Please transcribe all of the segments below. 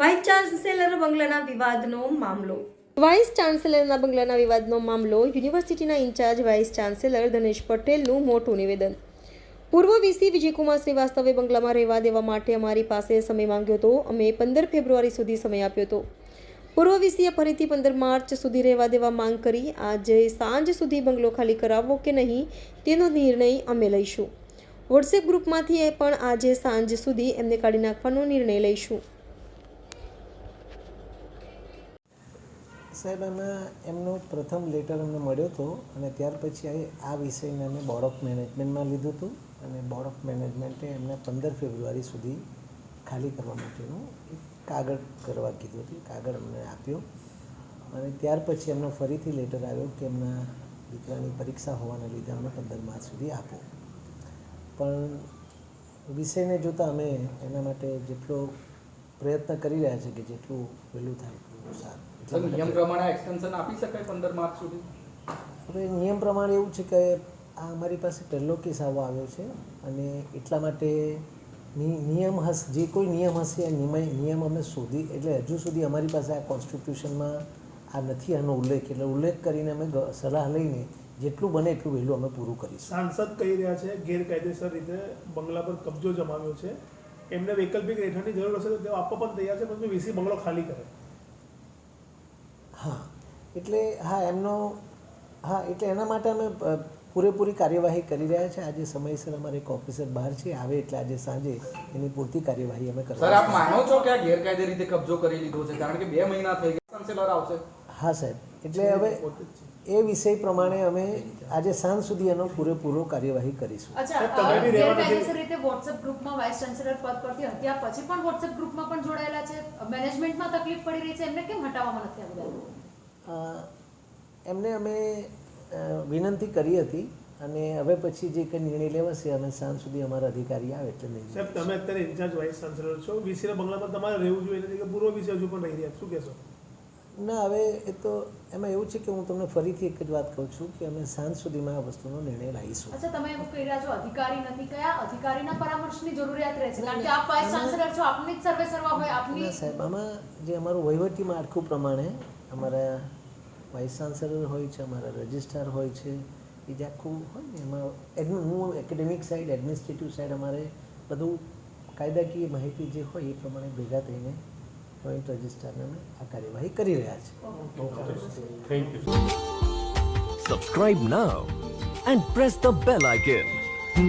Vice chancellor બંગલાના વિવાદનો મામલો. Vice ચાન્સેલરના બંગલાના વિવાદનો મામલો, યુનિવર્સિટીના ઇન્ચાર્જ વાઇસ ચાન્સેલર ધનેશ પટેલનું મોટું નિવેદન. પૂર્વ વીસી વિજયકુમાર શ્રીવાસ્તવે બંગલામાં રહેવા દેવા માટે અમારી પાસે સમય માંગ્યો હતો. અમે પંદર ફેબ્રુઆરી સુધી સમય આપ્યો હતો. પૂર્વ વીસીએ ફરીથી પંદર માર્ચ સુધી રહેવા દેવા માંગ કરી. આજે સાંજ સુધી બંગલો ખાલી કરાવવો કે નહીં, તેનો નિર્ણય અમે લઈશું. વોટ્સએપ ગ્રુપમાંથી પણ આજે સાંજ સુધી એમને કાઢી નાખવાનો નિર્ણય લઈશું. સાહેબ એમાં એમનો પ્રથમ લેટર અમને મળ્યો હતો અને ત્યાર પછી આ- વિષયને અમે બોર્ડ ઓફ મેનેજમેન્ટમાં લીધું હતું અને બોર્ડ ઓફ મેનેજમેન્ટે એમને પંદર ફેબ્રુઆરી સુધી ખાલી કરવા માટેનું એક કાગળ કરવા કીધું હતું કાગળ અમને આપ્યો. અને ત્યાર પછી એમનો ફરીથી લેટર આવ્યો કે એમના દીકરાની પરીક્ષા હોવાના લીધે અમને પંદર માર્ચ સુધી આપો. પણ વિષયને જોતાં અમે એના માટે જેટલો પ્રયત્ન કરી રહ્યા છે કે જેટલું વહેલું થાય એટલું સારું. નિયમ પ્રમાણે એક્સટેન્શન આપી શકાય પંદર માર્ચ સુધી? હવે નિયમ પ્રમાણે એવું છે કે આ અમારી પાસે પહેલો કેસ આવો આવ્યો છે અને એટલા માટે નિયમ હશે જે કોઈ નિયમ હશે એ નિયમ નિયમ અમે શોધી એટલે હજુ સુધી અમારી પાસે આ કોન્સ્ટિટ્યુશનમાં આ નથી આનો ઉલ્લેખ. એટલે ઉલ્લેખ કરીને અમે સલાહ લઈને જેટલું બને એટલું વહેલું અમે પૂરું કરીશું. સાંસદ કહી રહ્યા છે ગેરકાયદેસર રીતે બંગલા પર કબજો જમાવ્યો છે. એમને વૈકલ્પિક રહેઠાણની જરૂર હશે તો તેઓ આપવા પણ તૈયાર છે પરંતુ વીસી બંગલો ખાલી કરે. હા. એટલે હા એમનો હા એટલે એના માટે અમે પૂરેપૂરી કાર્યવાહી કરી રહ્યા છે. આજે સમયસર અમારે એક ઓફિસર બહાર છે આવે એટલે આજે સાંજે એની પૂરતી કાર્યવાહી અમે સર આપ માનો છો કે આ ગેરકાયદે રીતે કબજો કરી લીધો છે? કારણ કે બે મહિના થઈ ગયા ચાન્સેલર આવશે. હા સાહેબ. એટલે હવે એ વિષય પ્રમાણે અમે આજે સાંજ સુધી એનો પૂરેપૂરો કાર્યવાહી કરીશું. ગેરકાયદેસર રીતે વોટ્સએપ ગ્રુપમાં વાઇસ ચાન્સેલર પદ પરથી હત્યા પછી પણ વોટ્સએપ ગ્રુપમાં પણ જોડાયેલા છે. મેનેજમેન્ટમાં તકલીફ પડી રહી છે. એમને કેમ હટાવવામાં નથી એમને અમે વિનંતી કરી હતી અને હવે પછી જે કંઈ નિર્ણય લેવાશે અમે સાંજ સુધી અમારા અધિકારી આવે એટલે નહીં સાહેબ તમે અત્યારે ઇન્ચાર્જ વાઇસ ચાન્સેલર છો. વીસીના બંગલામાં તમારે રહેવું જોઈએ. નથી કે પૂર્વ વિશે હજુ પણ રહી રહ્યા છે. શું કહેશો? ના હવે એ તો એમાં એવું છે કે હું તમને ફરીથી એક જ વાત કહું છું કે અમે સાંજ સુધીમાં આ વસ્તુનો નિર્ણય લાવીશું. અચ્છા તમે એવું કહી રહ્યા છો અધિકારી નથી કયા? અધિકારીના પરામર્શની જરૂરિયાત રહે છે કારણ કે આપ વાઇસ ચાન્સેલર છો આપની જ સર્વે સર્વા હોય આપની સાહેબ આમાં જે અમારું વહીવટી માળખું પ્રમાણે અમારા વાઇસ ચાન્સેલર હોય છે અમારા રજિસ્ટ્રાર હોય છે એ જે આખું હોય ને એમાં હું એકેડેમિક સાઈડ એડમિનિસ્ટ્રેટિવ સાઈડ અમારે બધું કાયદાકીય માહિતી જે હોય એ પ્રમાણે ભેગા થઈને જોઈન્ટ રજિસ્ટ્રારને અમે આ કાર્યવાહી કરી રહ્યા છે Subscribe now and press the bell icon.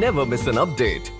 Never miss an update.